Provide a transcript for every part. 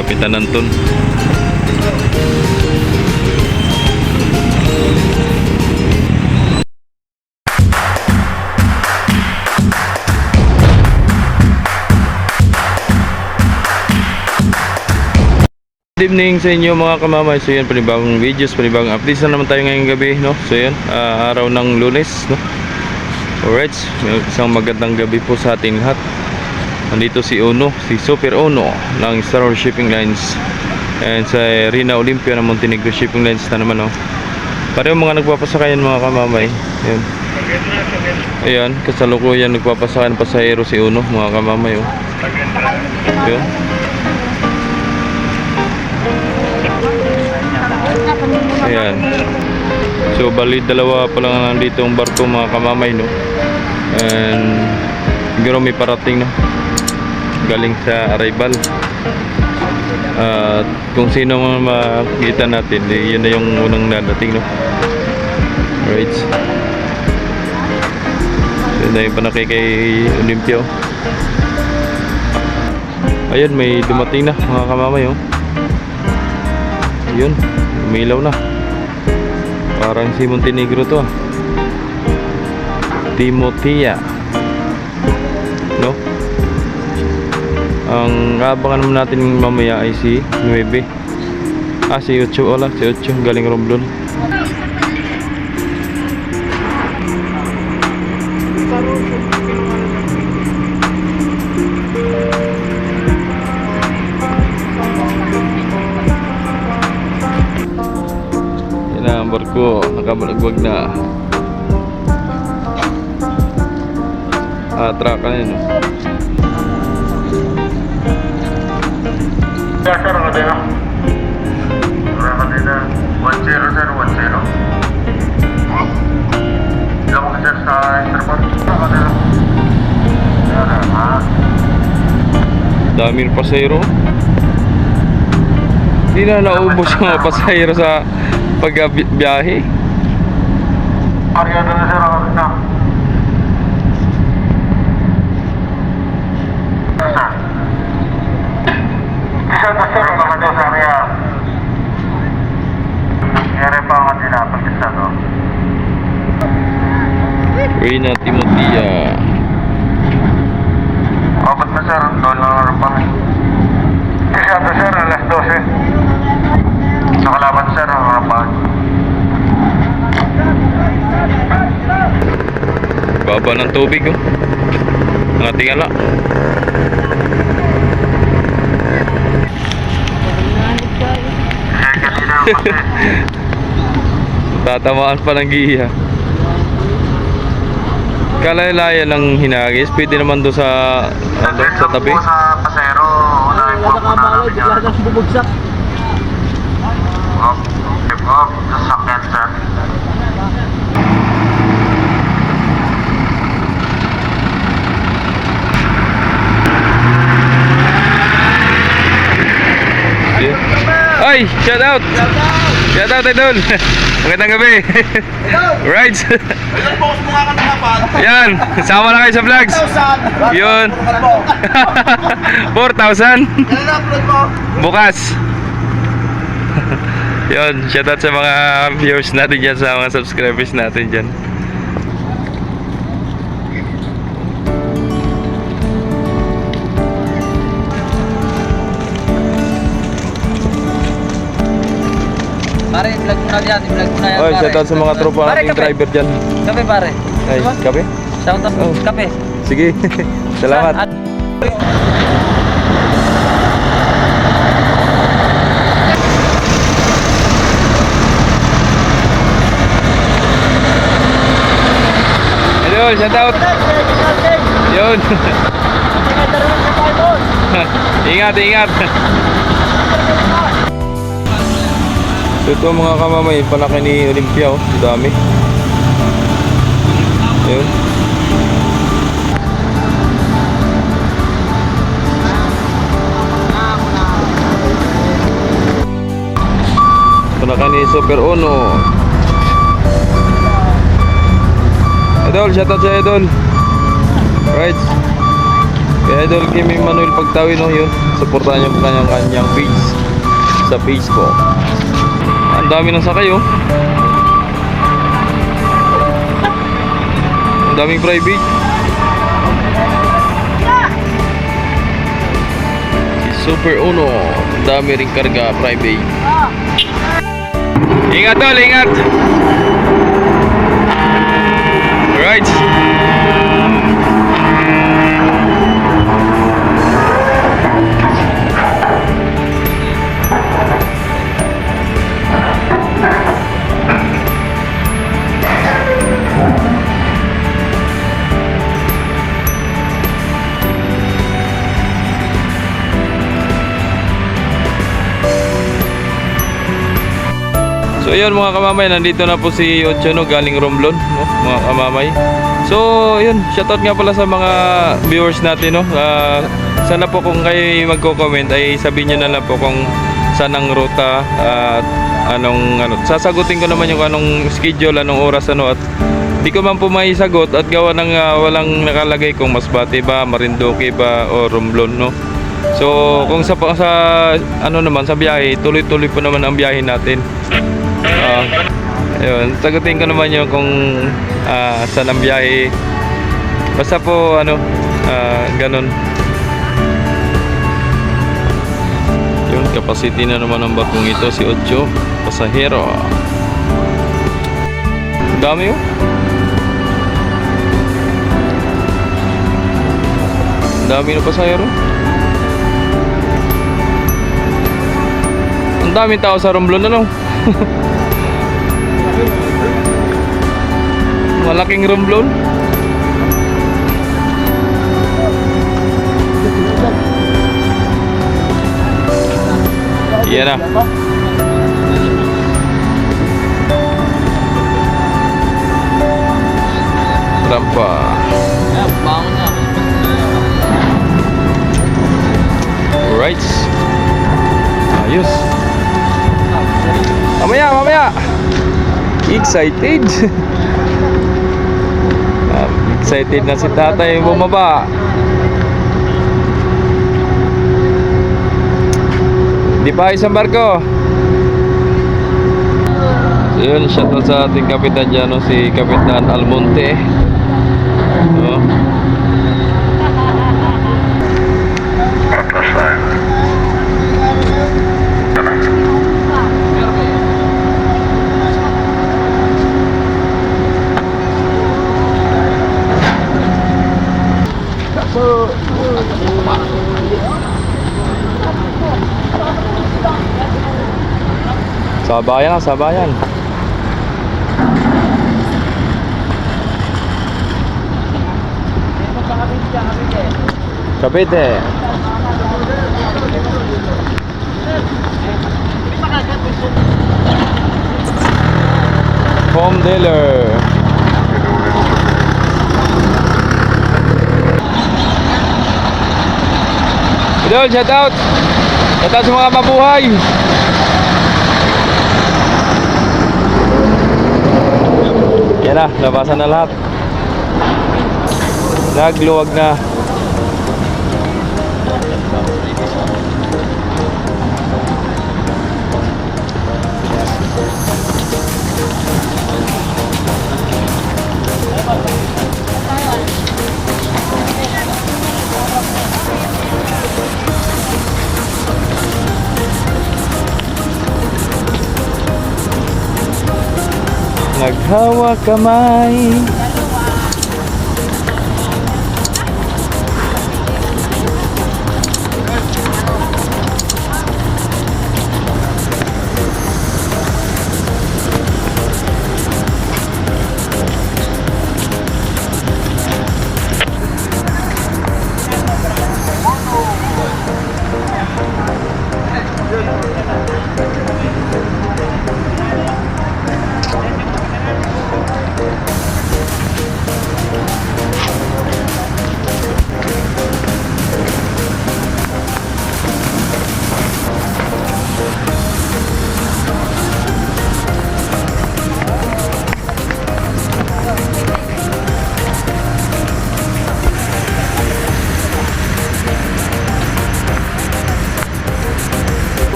Kapitan Anton. Good evening sa inyo mga kamamay. So yan, panibagong videos, panibagong updates na naman tayo ngayong gabi, no? So yan, ah, araw ng lunes, no? Alright, isang magandang gabi po sa ating lahat. Nandito si Uno, si Super Uno ng Star Wars Shipping Lines. And sa Rina Olympia ng Montenegro Shipping Lines na naman, no? Pareho mga nagpapasakayan mga kamamay. Yan. Ayan, kasalukuyan nagpapasakayan pasahero si Uno, mga kamamay, oh. Yun. Ayan. So bali dalawa pa lang nandito ang barko mga kamamay no. And siguro may parating no. Galing sa arrival. At kung sino man makita natin, eh, yun na yung unang nadating no. Right. Yun na yung panakay kay Olympia. oh. Ayun, may dumating na mga kamamay oh. Yun, umilaw na. Parang si Montenegro to ah. Timotea. No? Ang abangan naman natin mamaya ay si 9. Ah, si 8 wala. Si 8 galing Romblon. Yan ang barko. Nakabalagwag na. Rodeo. Rodeo, 1-0, sir, 1-0. Ilang mga sir sa Interpol? Rodeo. Yan, ha? Daming pasahero. Hindi na naubos yung mga pasahero sa pagbiyahe. Ariado na, sir, Rodeo. Sir. Isa na, sir, Rodeo, sa area. Ere pa ang kanila, pagkisado. Reyna Timotea. Abot na sir, doon lang ang rampahan. Kasi ato sir, alas 12. Sa kalaban sir, ang rampahan. Baba ng tubig oh. Ang kasi. Tatamaan pa ng giya. Kalaylayan ng hinagis, pwede naman doon sa ano, sa tabi. sa pasero, unahin po Wala muna bala, namin bigla yan. kang bubugsak. Off, tip off, sasakyan sir. Ay, shout out! Shout out, Idol! Magandang gabi! Rides! Ilan po mo nga kami kapal? Yan! Sama na kayo sa vlogs! Yun! 4,000! Ilan na-upload mo? Bukas! Yun, shout out sa mga viewers natin dyan, sa mga subscribers natin dyan. Pare, vlog mo na yan. Vlog mo na yan, Oy, pare. shout out sa mga tropa nating driver dyan. Kape, pare. Ay, Diba? kape? Shout out, Oh. kape. Sige. Salamat. At- Idol, shout out! Yun! ingat, ingat! So ito mga kamamay, palaki ni Olympia oh. Ang dami. Yun. Palaki ni Super Uno. Idol, shout out sa Idol. Right. Kaya Idol Kimi Manuel Pagtawi no yun. supportahan yung kanyang kanyang page sa Facebook. Ang dami ng sakay oh. Daming private. Si Super Uno. Dami rin karga private. Ingat tol, ingat. Alright. So ayun mga kamamay, nandito na po si Ocho no, galing Romblon, no, mga kamamay. So yun, shoutout nga pala sa mga viewers natin no. Ah, sana po kung kayo magko-comment ay sabihin niyo na lang po kung saan ang ruta at anong ano. Sasagutin ko naman yung anong schedule, anong oras ano at di ko man po maisagot at gawa ng ah, walang nakalagay kung Masbate ba, Marinduque ba o Romblon no. So kung sa sa ano naman sa biyahe, tuloy-tuloy po naman ang biyahe natin. Ayun, sagutin ko naman yung kung ah, saan ang biyahe. Basta po ano, ah, ganun. Yun, capacity na naman ng barkong ito, si Ocho, pasahero. Ang Dami oh. Ang Dami na pasahero. Ang daming tao sa Romblon ano? Malaking Romblon. Yan na. Rampa. Alright. Ayos. Mamaya, mamaya. Excited. Excited na si tatay bumaba. Di pa isang barko. So yun, shoutout sa ating kapitan dyan, no? si Kapitan Almonte. No? Sabayan na, sabayan. Cavite. Home dealer. Idol, shout out. Shout out sa mga mabuhay. Yan na, labasan na lahat. Nagluwag na. Hawak kamay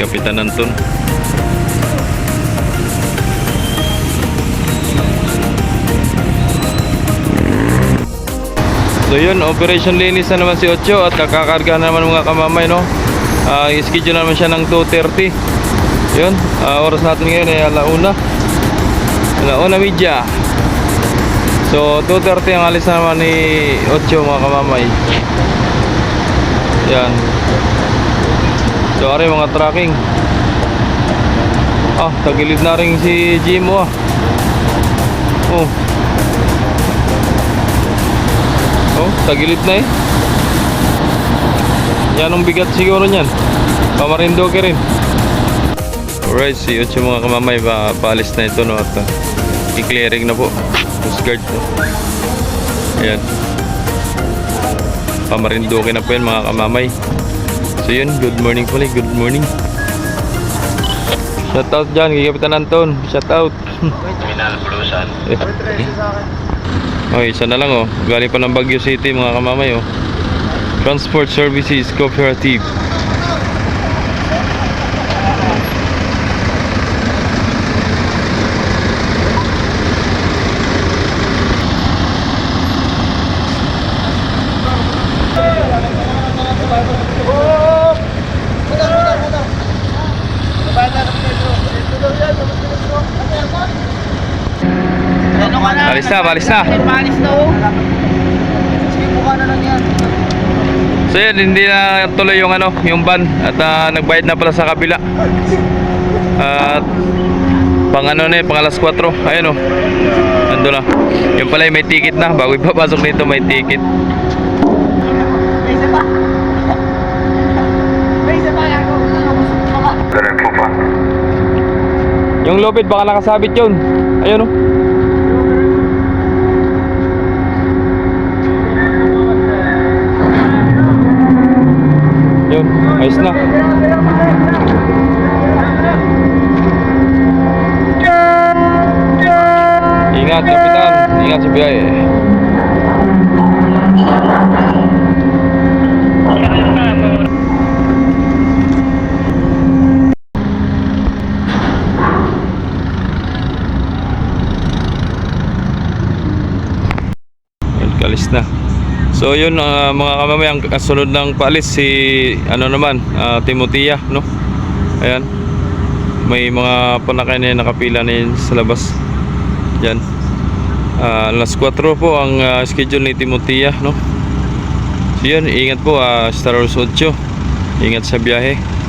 Kapitan Anton. So yun, Operation Linis na naman si Ocho at kakakarga na naman mga kamamay no. I-schedule na naman siya ng 2.30. Yun, ah, oras natin ngayon ay alauna. Alauna media. So 2.30 ang alis na naman ni Ocho mga kamamay. Yan. So ari mga tracking. Ah, tagilid na rin si Jimo ah. Oh. Oh, tagilid na eh. Yan ang bigat siguro niyan. Pamarindoke rin. Alright, si Ocho mga kamamay pa paalis na ito no at uh, i-clearing na po. Coast Guard no. Ayan. Pamarindoke na po yan mga kamamay. So yun, good morning pala, good morning. Shout out dyan, kay Kapitan Anton. Shout out. Terminal Bulusan. Okay, isa na lang oh. Galing pa ng Baguio City mga kamamay oh. Transport Services Cooperative. Ka na? Alis na, alis na. Oh. Sige, lang yan. So yun, hindi na tuloy yung ano, yung van at ah, nagbayad na pala sa kabila. At pang ano na eh, pang alas 4. Ayun oh. Nando na. Yung pala may ticket na. Bago ipapasok nito may ticket. May isa pa. May isa pa. Yung lobid baka nakasabit yun. Ayun oh. Biyahe. Yun, kalis na. So yun ah, mga kamamay ang kasunod ng paalis si ano naman ah, Timotia no. Ayan. May mga panakay na nakapila na sa labas. Diyan. Ah, alas 4 po ang ah, schedule ni Timotia no. So yun, ingat po ah, Star Wars 8. Ingat sa biyahe.